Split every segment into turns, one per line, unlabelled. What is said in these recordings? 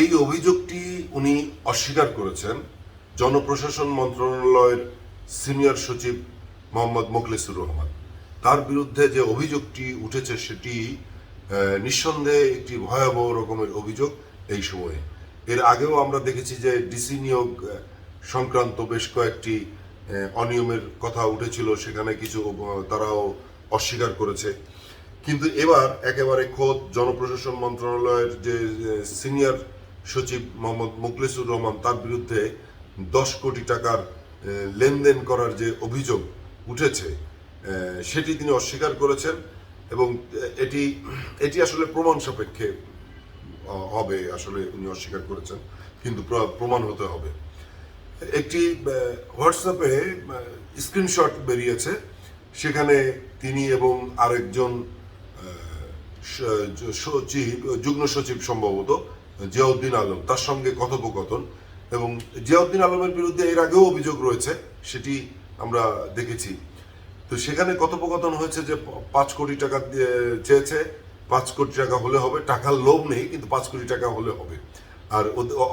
এই অভিযোগটি উনি অস্বীকার করেছেন। জনপ্রশাসন মন্ত্রণালয়ের সিনিয়র সচিব মোহাম্মদ মোখলেসুর রহমান। তার বিরুদ্ধে যে অভিযোগটি উঠেছে সেটি নিঃসন্দেহে একটি ভয়াবহ রকমের অভিযোগ এই সময়ে। এর আগেও আমরা দেখেছি যে ডিসি নিয়োগ সংক্রান্ত বেশ কয়েকটি অনিয়মের কথা উঠেছিল। সেখানে কিছু তারাও অস্বীকার করেছে। কিন্তু এবার একেবারে খোদ জনপ্রশাসন মন্ত্রণালয়ের যে সিনিয়র সচিব মোহাম্মদ মুখলেসুর রহমান তার বিরুদ্ধে দশ কোটি টাকার লেনদেন করার যে অভিযোগ উঠেছে সেটি তিনি অস্বীকার করেছেন এবং এটি এটি আসলে প্রমাণ সাপেক্ষে হবে, আসলে উনি অস্বীকার করেছেন, কিন্তু প্রমাণ হতে হবে। একটি হোয়াটসঅ্যাপে স্ক্রিনশট বেরিয়েছে, সেখানে তিনি এবং আরেকজন সচিব, যুগ্ম সচিব সম্ভবত জিয়াউদ্দিন আলম, তার সঙ্গে কথোপকথন এবং জিয়াউদ্দিন আলমের বিরুদ্ধে এর আগেও অভিযোগ রয়েছে, সেটি আমরা দেখেছি। তো সেখানে কথোপকথন হয়েছে যে পাঁচ কোটি টাকা চেয়েছে, পাঁচ কোটি টাকা হলে হবে, টাকার লোভ নেই, কিন্তু পাঁচ কোটি টাকা হলে হবে। আর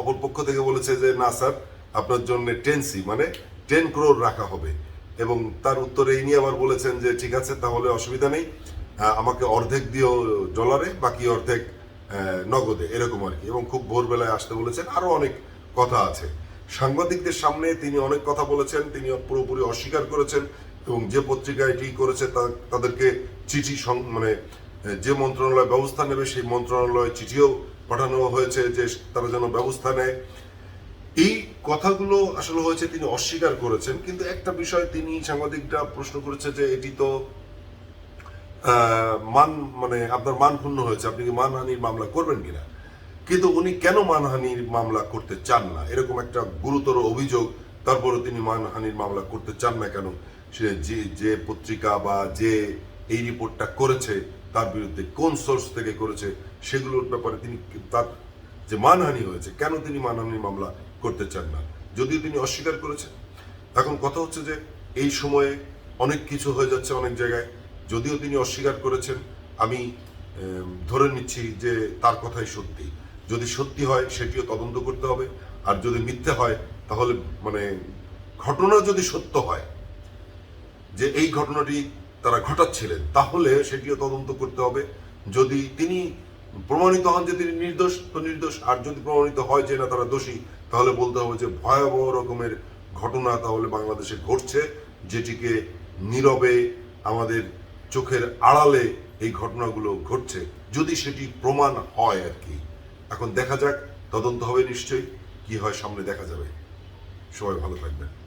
অপর পক্ষ থেকে বলেছে যে, না স্যার, আপনার জন্য টেনসি মানে টেন ক্রোর রাখা হবে। এবং তার উত্তরে ইনি আবার বলেছেন যে, ঠিক আছে, তাহলে অসুবিধা নেই। আমাকে অর্ধেক দিও ডলারে বাকি অর্ধেক নগদে, এরকম আর কি। এবং খুব ভোরবেলায় আসতে বলেছেন, আরও অনেক কথা আছে। সাংবাদিকদের সামনে তিনি অনেক কথা বলেছেন, তিনি পুরোপুরি অস্বীকার করেছেন, এবং যে পত্রিকা এটি করেছে তাদেরকে চিঠি মানে যে মন্ত্রণালয় ব্যবস্থা নেবে, সেই মন্ত্রণালয়ে চিঠিও পাঠানো হয়েছে যে তারা যেন ব্যবস্থা নেয়। এই কথাগুলো আসলে হয়েছে তিনি অস্বীকার করেছেন, কিন্তু একটা বিষয় তিনি সাংবাদিকরা প্রশ্ন করেছে যে এটি তো মান মানে আপনার মান ক্ষুণ্ণ হয়েছে, আপনি কি মানহানির মামলা করবেন কিনা? কিন্তু উনি কেন মানহানির মামলা করতে চান না? এরকম একটা গুরুতর অভিযোগ, তারপরে তিনি মানহানির মামলা করতে চান না কেন? সে যে যে পত্রিকা বা যে এই রিপোর্টটা করেছে, তার বিরুদ্ধে কোন সোর্স থেকে করেছে, সেগুলোর ব্যাপারে তিনি তার যে মানহানি হয়েছে, কেন তিনি মানহানির মামলা করতে চান না? যদিও তিনি অস্বীকার করেছেন। এখন কথা হচ্ছে যে, এই সময়ে অনেক কিছু হয়ে যাচ্ছে অনেক জায়গায়। যদিও তিনি অস্বীকার করেছেন, আমি ধরে নিচ্ছি যে তার কথাই সত্যি। যদি সত্যি হয়, সেটিও তদন্ত করতে হবে। আর যদি মিথ্যে হয়, তাহলে মানে ঘটনা যদি সত্য হয়, যে এই ঘটনাটি তারা ঘটাচ্ছিলেন, তাহলে সেটিও তদন্ত করতে হবে। যদি তিনি প্রমাণিত হন যে তিনি নির্দোষ, তো নির্দোষ। আর যদি প্রমাণিত হয় যে না, তারা দোষী, তাহলে বলতে হবে যে ভয়াবহ রকমের ঘটনা তাহলে বাংলাদেশে ঘটছে, যেটিকে নীরবে আমাদের চোখের আড়ালে এই ঘটনাগুলো ঘটছে। যদি সেটি প্রমাণ হয় আর কি। এখন দেখা যাক, তদন্ত হবে নিশ্চয়ই। কি হয় সামনে দেখা যাবে। সবাই ভালো থাকবেন।